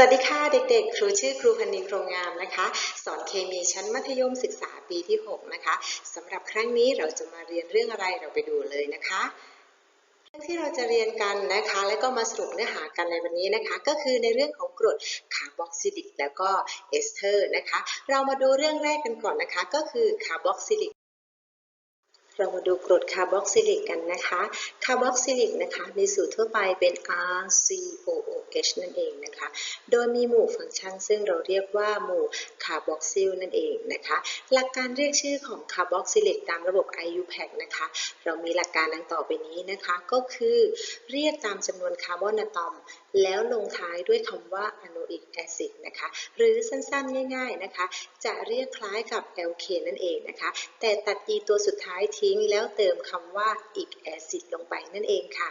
สวัสดีค่ะเด็กๆ ครูชื่อครูพันนินโครงงามนะคะ สอนเคมีชั้นมัธยมศึกษาปีที่ 6 นะคะสำหรับครั้งนี้เราจะมาเรียนเรื่องอะไรเราไปดูเลยนะคะเรื่องที่เราจะเรียนกันนะคะ และก็มาสรุปเนื้อหากันในวันนี้นะคะ ก็คือในเรื่องของกรดคาร์บอกซิลิกแล้วก็เอสเตอร์นะคะ เรามาดูเรื่องแรกกันก่อนนะคะ ก็คือคาร์บอกซิลิก เรามาดูกรดคาร์บอกซิลิกกันนะคะ คาร์บอกซิลิกนะคะมีสูตรทั่วไปเป็น RCOOH นั่นเองนะคะ โดยมีหมู่ฟังก์ชัน ซึ่งเราเรียกว่าหมู่คาร์บอกซิลนั่นเองนะคะ หลักการเรียกชื่อของคาร์บอกซิลิกตามระบบ IUPAC นะคะ เรามีหลักการดังต่อไปนี้นะคะ ก็คือเรียกตามจำนวนคาร์บอนอะตอมแล้วลงท้ายด้วยคำว่าอะโนอิกแอซิดนะคะ หรือสั้นๆ ง่ายๆนะคะ จะเรียกคล้ายกับแอลเคนนั่นเองนะคะ แต่ตัด e ตัวสุดท้ายทิ้งแล้วเติมคำว่าอิกแอซิดลงไปนั่นเองค่ะ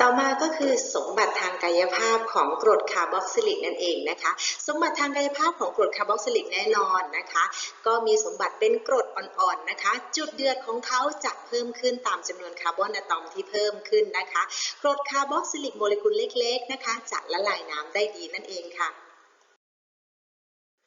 ต่อมาก็คือสมบัติทางกายภาพของกรดคาร์บอกซิลิกนั่นเองนะคะ สมบัติทางกายภาพของกรดคาร์บอกซิลิกแน่นอนนะคะ ก็มีสมบัติเป็นกรดอ่อนๆนะคะ จุดเดือดของเขาจะเพิ่มขึ้นตามจำนวนคาร์บอนอะตอมที่เพิ่มขึ้นนะคะ กรดคาร์บอกซิลิกโมเลกุลเล็กๆนะคะจะละลายน้ำได้ดีนั่นเองค่ะ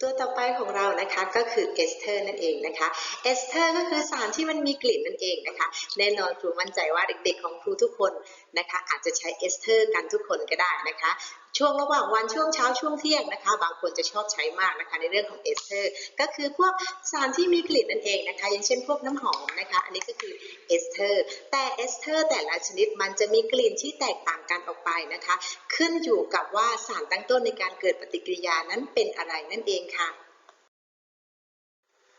ตัวต่อไปของเรานะคะก็คือเอสเทอร์นั่นเองนะคะเอสเทอร์ก็คือสารที่มันมีกลิ่นนั่นเองนะคะ แน่นอนครูมั่นใจว่าเด็กๆของครูทุกคนนะคะ อาจจะใช้เอสเทอร์กันทุกคนก็ได้นะคะ ช่วงระหว่างวันช่วงเช้าช่วงเที่ยงนะคะ บางคนจะชอบใช้มากนะคะในเรื่องของเอสเตอร์ก็คือพวกสารที่มีกลิ่นนั่นเองนะคะ อย่างเช่นพวกน้ำหอมนะคะ อันนี้ก็คือเอสเตอร์แต่เอสเตอร์แต่ละชนิดมันจะมีกลิ่นที่แตกต่างกันออกไปนะคะ ขึ้นอยู่กับว่าสารตั้งต้นในการเกิดปฏิกิริยานั้นเป็นอะไรนั่นเองค่ะ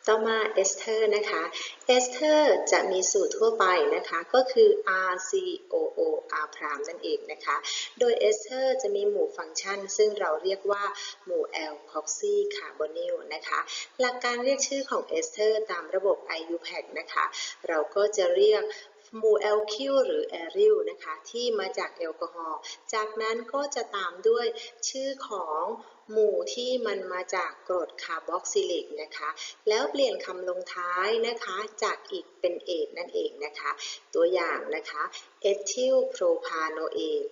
ต่อมาเอสเตอร์นะคะเอสเตอร์จะมีสูตรทั่วไปนะคะ ก็คือ RCOO R พรามนั่นเองนะคะ โดยเอสเตอร์จะมีหมู่ฟังก์ชัน ซึ่งเราเรียกว่าหมู่ L proxy carbonyl นะคะ หลักการเรียกชื่อของเอสเตอร์ตามระบบ IUPAC นะคะ เราก็จะเรียกหมู่แอลคิวหรือแอริลนะคะ ที่มาจากแอลกอฮอล์ จากนั้นก็จะตามด้วยชื่อของ หมู่ที่มันมาจากกรดคาร์บอกซิลิกนะคะ แล้วเปลี่ยนคำลงท้ายนะคะ จากอีกเป็นเอทนั่นเองนะคะ ตัวอย่างนะคะเอทิลโพรพาโนเอท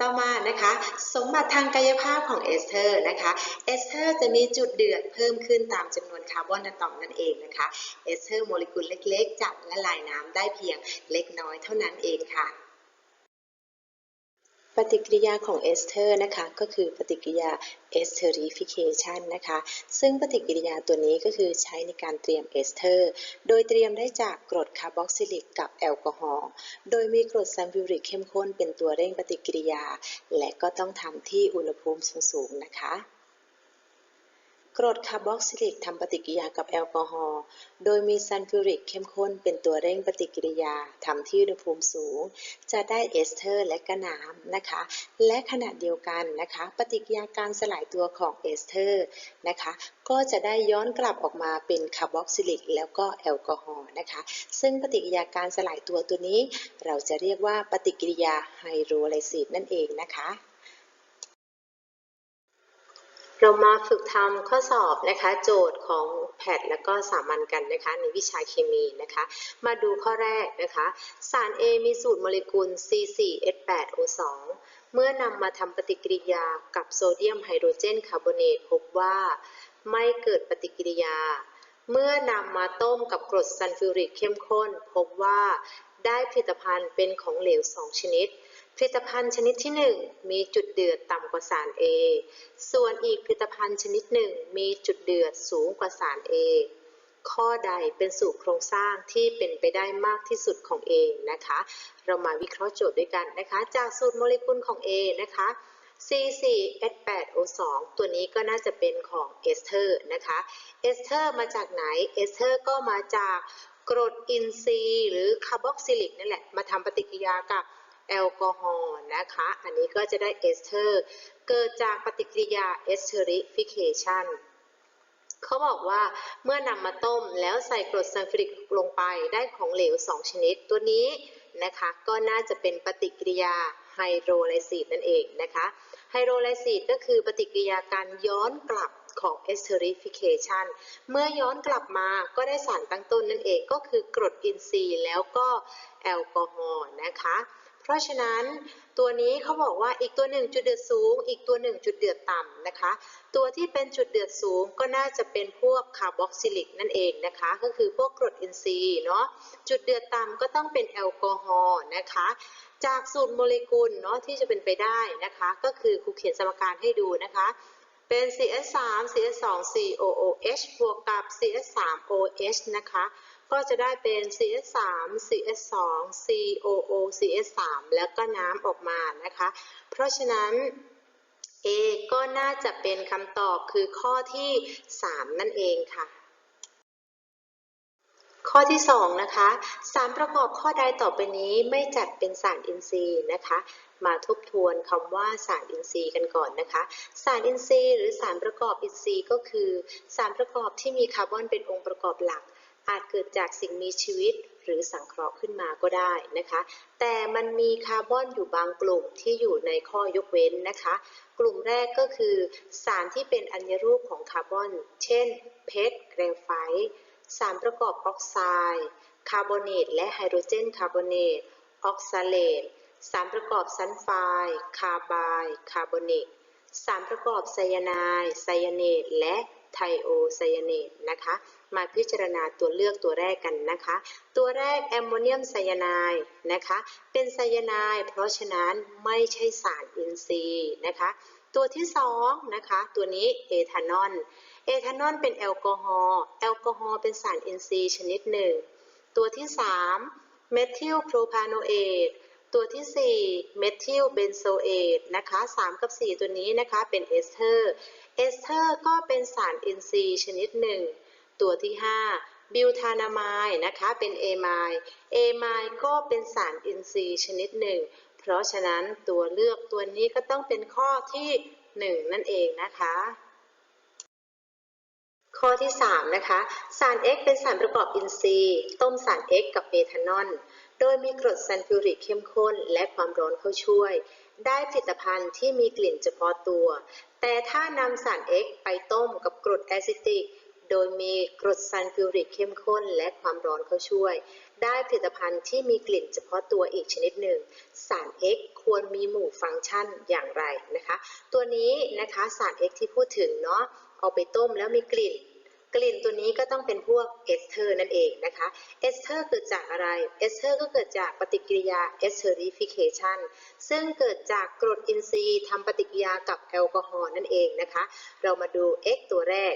ต่อมานะคะ สมบัติทางกายภาพของเอสเตอร์นะคะ เอสเตอร์จะมีจุดเดือดเพิ่มขึ้นตามจำนวนคาร์บอนอะตอมนั่นเองนะคะ เอสเตอร์โมเลกุลเล็กๆจะละลายน้ำได้เพียงเล็กน้อยเท่านั้นเองค่ะ ปฏิกิริยาของเอสเทอร์นะคะก็คือปฏิกิริยาเอสเทอริฟิเคชันนะคะ ซึ่งปฏิกิริยาตัวนี้ก็คือใช้ในการเตรียมเอสเทอร์ โดยเตรียมได้จากกรดคาร์บอกซิลิกกับแอลกอฮอล์ โดยมีกรดซัมบิวริกเข้มข้นเป็นตัวเร่งปฏิกิริยา และก็ต้องทำที่อุณหภูมิสูงๆนะคะ กรดคาร์บอกซิลิกทำปฏิกิริยากับแอลกอฮอล์ โดยมีซัลฟิวริกเข้มข้นเป็นตัวเร่งปฏิกิริยาทำที่อุณหภูมิสูง จะได้เอสเตอร์และก็น้ำนะคะ และขณะเดียวกันนะคะ ปฏิกิริยาการสลายตัวของเอสเตอร์นะคะ ก็จะได้ย้อนกลับออกมาเป็นคาร์บอกซิลิกแล้วก็แอลกอฮอล์นะคะ ซึ่งปฏิกิริยาการสลายตัวตัวนี้ เราจะเรียกว่าปฏิกิริยาไฮโดรไลซิสนั่นเองนะคะ เรามาฝึกทำข้อสอบนะคะ โจทย์ของแพทแล้วก็สามัญกันนะคะ ในวิชาเคมีนะคะ มาดูข้อแรกนะคะ สาร A มีสูตรโมเลกุล C4H8O2 เมื่อนำมาทำปฏิกิริยากับโซเดียมไฮโดรเจนคาร์บอเนตพบว่าไม่เกิดปฏิกิริยา เมื่อนำมาต้มกับกรดซัลฟิวริกเข้มข้น พบว่าได้ผลิตภัณฑ์เป็นของเหลว 2 ชนิด ผลิตภัณฑ์ชนิดที่ 1 มีจุดเดือดต่ำกว่าสาร A ส่วนอีกผลิตภัณฑ์ชนิดหนึ่งมีจุดเดือดสูงกว่าสาร A ข้อใดเป็นสูตรโครงสร้างที่เป็นไปได้มากที่สุดของ A นะคะ เรามาวิเคราะห์โจทย์ด้วยกันนะคะ จากสูตรโมเลกุลของ A นะคะ C4H8O2 ตัวนี้ก็น่าจะเป็นของเอสเตอร์นะคะ เอสเตอร์มาจากไหน เอสเตอร์ก็มาจากกรดอินทรีย์หรือคาร์บอกซิลิกนั่นแหละ มาทำปฏิกิริยากับ แอลกอฮอล์นะคะ อันนี้ก็จะได้เอสเตอร์ เกิดจากปฏิกิริยาเอสเทอริฟิเคชันเขาบอกว่าเมื่อนำมาต้มแล้วใส่กรดซัลฟิริกลงไปได้ของเหลว 2 ชนิดตัวนี้นะคะก็น่าจะเป็นปฏิกิริยาไฮโดรไลซิสนั่นเองนะคะไฮโดรไลซิสก็คือปฏิกิริยาการย้อนกลับของ esterification เมื่อย้อนกลับมาก็ได้สารตั้งต้นนั่นเองก็คือกรดอินทรีย์แล้วก็แอลกอฮอล์นะคะ เพราะฉะนั้นตัวนี้เขาบอกว่าอีกตัวหนึ่งจุดเดือดสูง อีกตัวหนึ่งจุดเดือดต่ำนะคะ ตัวที่เป็นจุดเดือดสูงก็น่าจะเป็นพวกคาร์บอกซิลิกนั่นเองนะคะ ก็คือพวกกรดอินทรีย์เนาะจุดเดือดต่ำก็ต้องเป็นแอลกอฮอล์นะคะ จากสูตรโมเลกุลเนาะที่จะเป็นไปได้นะคะ ก็คือครูเขียนสมการให้ดูนะคะเป็น CS3 CS2 COOH บวกกับ CS3OH นะคะ ก็จะได้เป็น CS3 CS2 COO CS3 แล้วก็น้ำออกมานะคะ เพราะฉะนั้น A ก็น่าจะเป็นคำตอบคือข้อที่ 3 นั่นเองค่ะข้อที่ 2 นะคะ สารประกอบข้อใดต่อไปนี้ไม่จัดเป็นสารอินทรีย์นะคะ มาทบทวนคำว่าสารอินทรีย์กันก่อนนะคะ สารอินทรีย์หรือสารประกอบอินทรีย์ก็คือ สารประกอบที่มีคาร์บอนเป็นองค์ประกอบหลัก อาจเกิดจากสิ่งมีชีวิตหรือสังเคราะห์ขึ้นมาก็ได้นะคะ แต่มันมีคาร์บอนอยู่บางกลุ่มที่อยู่ในข้อยกเว้นนะคะ กลุ่มแรกก็คือ สารที่เป็นอัญรูปของคาร์บอน เช่น เพชรเกรไฟต์สารประกอบออกไซด์ คาร์บอเนตและไฮโดรเจนคาร์บอเนต ออกซาเลต สารประกอบซัลไฟด์ คาร์บาย คาร์บอเนต สารประกอบไซยาไนด์ ไซยาเนต และ ไทโอไซยาเนตนะคะ มาพิจารณาตัวเลือกตัวแรกกันนะคะ ตัวแรกแอมโมเนียมไซยาไนด์นะคะ เป็นไซยาไนด์เพราะฉะนั้นไม่ใช่สารอินทรีย์นะคะ ตัวที่สองนะคะ ตัวนี้เอทานอล เอทานอลเป็นแอลกอฮอล์ แอลกอฮอล์เป็นสารอินทรีย์ชนิดหนึ่ง ตัวที่3เมทิลโพรพาโนเอต ตัวที่ 4 เมทิลเบนโซเอตนะคะ 3 กับ 4 ตัวนี้นะคะเป็นเอสเทอร์ เอสเทอร์ก็เป็นสารอินทรีย์ชนิดหนึ่ง ตัวที่ 5 บิวทานามายนะคะเป็นเอมายเอมายก็เป็นสารอินทรีย์ชนิดหนึ่ง เพราะฉะนั้นตัวเลือกตัวนี้ก็ต้องเป็นข้อที่ 1 นั่นเองนะคะข้อที่ 3 นะคะ สาร X เป็นสารประกอบอินทรีย์ ต้มสาร X กับเมทานอล โดยมีกรดซัลฟิวริกเข้มข้นและความร้อนเข้าช่วย ได้ผลิตภัณฑ์ที่มีกลิ่นเฉพาะตัว แต่ถ้านำสาร X ไปต้มกับกรดแอซิติก โดยมีกรดซัลฟิวริกเข้มข้นและความร้อนเข้าช่วย ได้ผลิตภัณฑ์ที่มีกลิ่นเฉพาะตัวอีกชนิดหนึ่ง สาร X ควรมีหมู่ฟังก์ชันอย่างไรนะคะ ตัวนี้นะคะสาร X ที่พูดถึงเนาะเอาไปต้มแล้วมีกลิ่น กลิ่นตัวนี้ก็ต้องเป็นพวกเอสเทอร์นั่นเองนะคะเอสเทอร์เกิดจากอะไรเอสเทอร์ก็เกิดจากปฏิกิริยาเอสเทอริฟิเคชันซึ่งเกิดจากกรดอินทรีย์ทำปฏิกิริยากับแอลกอฮอล์นั่นเองนะคะ เรามาดู X ตัวแรก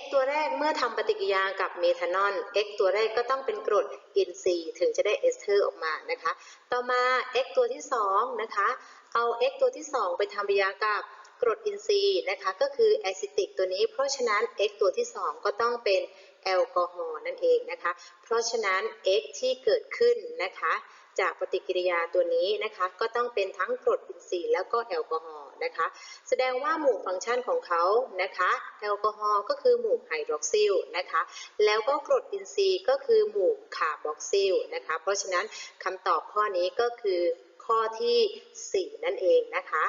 X ตัวแรกเมื่อทำปฏิกิริยากับเมทานอล X ตัวแรกก็ต้องเป็นกรดอินทรีย์ถึงจะได้เอสเทอร์ออกมานะคะ ต่อมา X ตัวที่2นะคะ เอา X ตัวที่ 2 ไปทำปฏิกิริยากับ กรดอินทรีย์นะคะก็คือแอซิติกตัวนี้ เพราะฉะนั้น X ตัวที่ 2 ก็ต้องเป็นแอลกอฮอล์นั่นเองนะคะ เพราะฉะนั้น X ที่เกิดขึ้นนะคะจากปฏิกิริยาตัวนี้นะคะก็ต้องเป็นทั้งกรดอินทรีย์แล้วก็แอลกอฮอล์นะคะแสดงว่าหมู่ฟังก์ชันของเขานะคะแอลกอฮอล์ก็คือหมู่ไฮดรอกซิลนะคะแล้วก็กรดอินทรีย์ก็คือหมู่คาร์บอกซิลนะคะเพราะฉะนั้นคำตอบข้อนี้ก็คือข้อที่ 4 นั่นเองนะคะ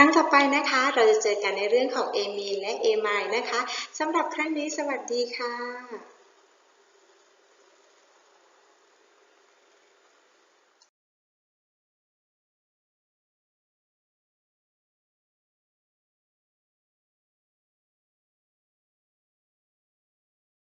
รั้งต่อไปนะคะ เราจะเจอกันในเรื่องของเอมีนและเอไมายนะคะสำหรับครั้งนี้สวัสดีค่ะ